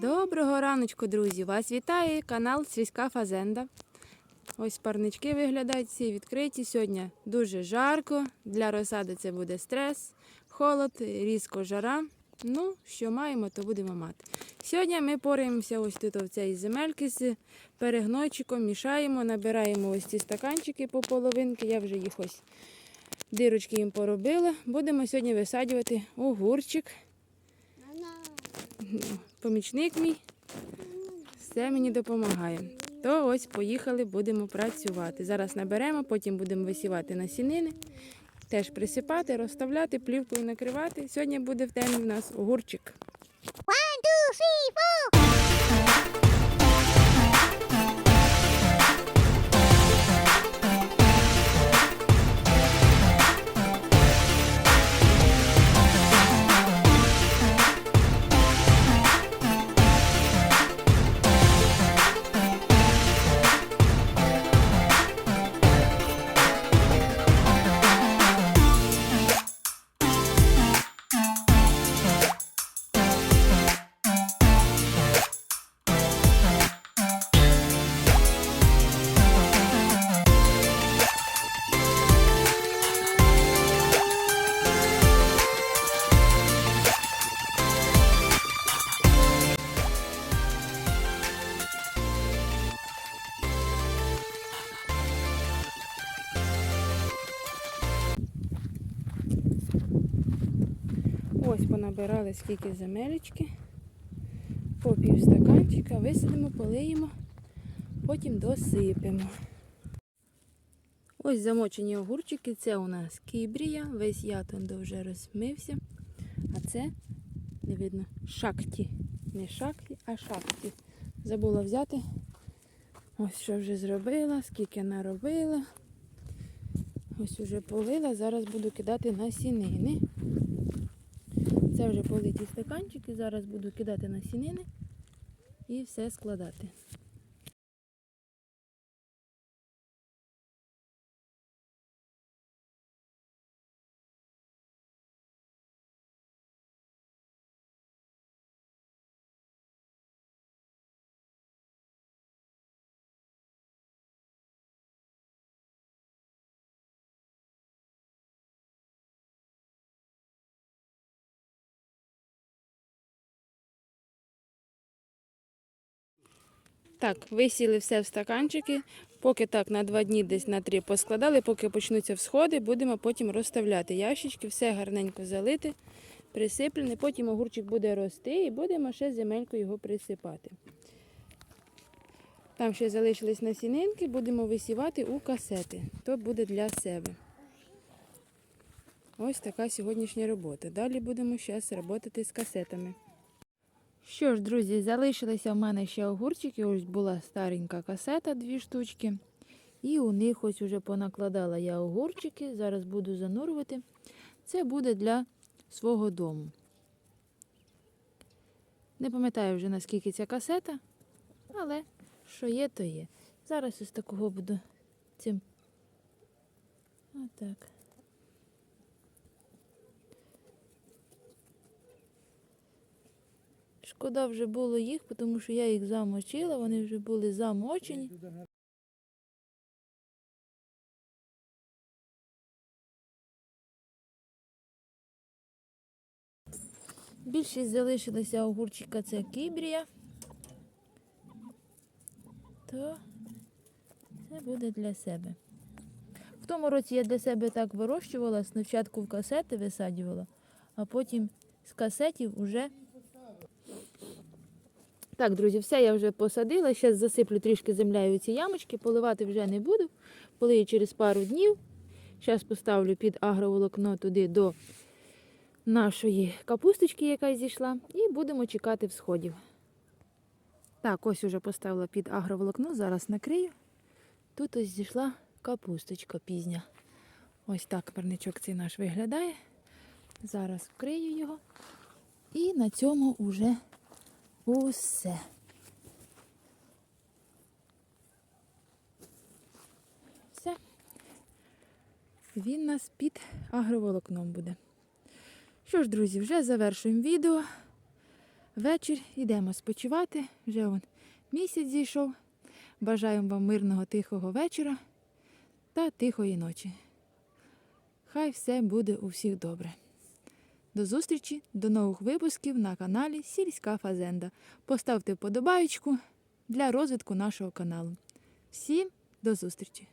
Доброго раночку, друзі! Вас вітає канал Сільська Фазенда. Ось парнички виглядають всі відкриті. Сьогодні дуже жарко. Для розсади це буде стрес, холод, різко жара. Ну, що маємо, то будемо мати. Сьогодні ми пораємося ось тут в цій земельки з перегнойчиком, мішаємо, набираємо ось ці стаканчики по половинки. Я вже їх ось дирочки їм поробила. Будемо сьогодні висаджувати огурчик. Помічник мій все мені допомагає. То ось поїхали, будемо працювати. Зараз наберемо, потім будемо висівати насінини, теж присипати, розставляти, плівкою накривати. Сьогодні буде в темі в нас огурчик. Ось понабирали скільки земелечки, по пів стаканчика, висадимо, полиємо, потім досипемо. Ось замочені огурчики, це у нас кібрія, весь ятондо вже розмився. А це, не видно, шакті. Не шакті, а шакті. Забула взяти. Ось що вже зробила, скільки наробила. Ось уже полила, зараз буду кидати насінини. Це вже политі стаканчики, зараз буду кидати насінини і все складати. Так, висіли все в стаканчики. Поки так на два дні десь на три поскладали, поки почнуться всходи, будемо потім розставляти ящички, все гарненько залити, присиплене. Потім огурчик буде рости і будемо ще земельку його присипати. Там ще залишились насінинки, будемо висівати у касети. То буде для себе. Ось така сьогоднішня робота. Далі будемо зараз працювати з касетами. Що ж, друзі, залишилися в мене ще огурчики. Ось була старенька касета, дві штучки. І у них ось уже понакладала я огурчики. Зараз буду занурювати. Це буде для свого дому. Не пам'ятаю вже наскільки ця касета, але що є, то є. Зараз ось такого буду цим. Отак. Шкода вже було їх, тому що я їх замочила, вони вже були замочені. Більшість залишилася огурчика це кібрія. То це буде для себе. В тому році я для себе так вирощувала, спочатку в касети висаджувала, а потім з касетів уже так, друзі, все я вже посадила. Зараз засиплю трішки землею ці ямочки, поливати вже не буду. Полию через пару днів. Зараз поставлю під агроволокно туди до нашої капусточки, яка зійшла, і будемо чекати всходів. Так, ось уже поставила під агроволокно, зараз накрию. Тут ось зійшла капусточка пізня. Ось так парничок цей наш виглядає. Зараз вкрию його. І на цьому вже Усе. Все. Він нас під агроволокном буде. Що ж, друзі, вже завершуємо відео. вечір, йдемо спочивати. Вже он місяць зійшов. Бажаємо вам мирного тихого вечора та тихої ночі. Хай все буде у всіх добре. До зустрічі, до нових випусків на каналі Сільська Фазенда. Поставте вподобаєчку для розвитку нашого каналу. Всім до зустрічі!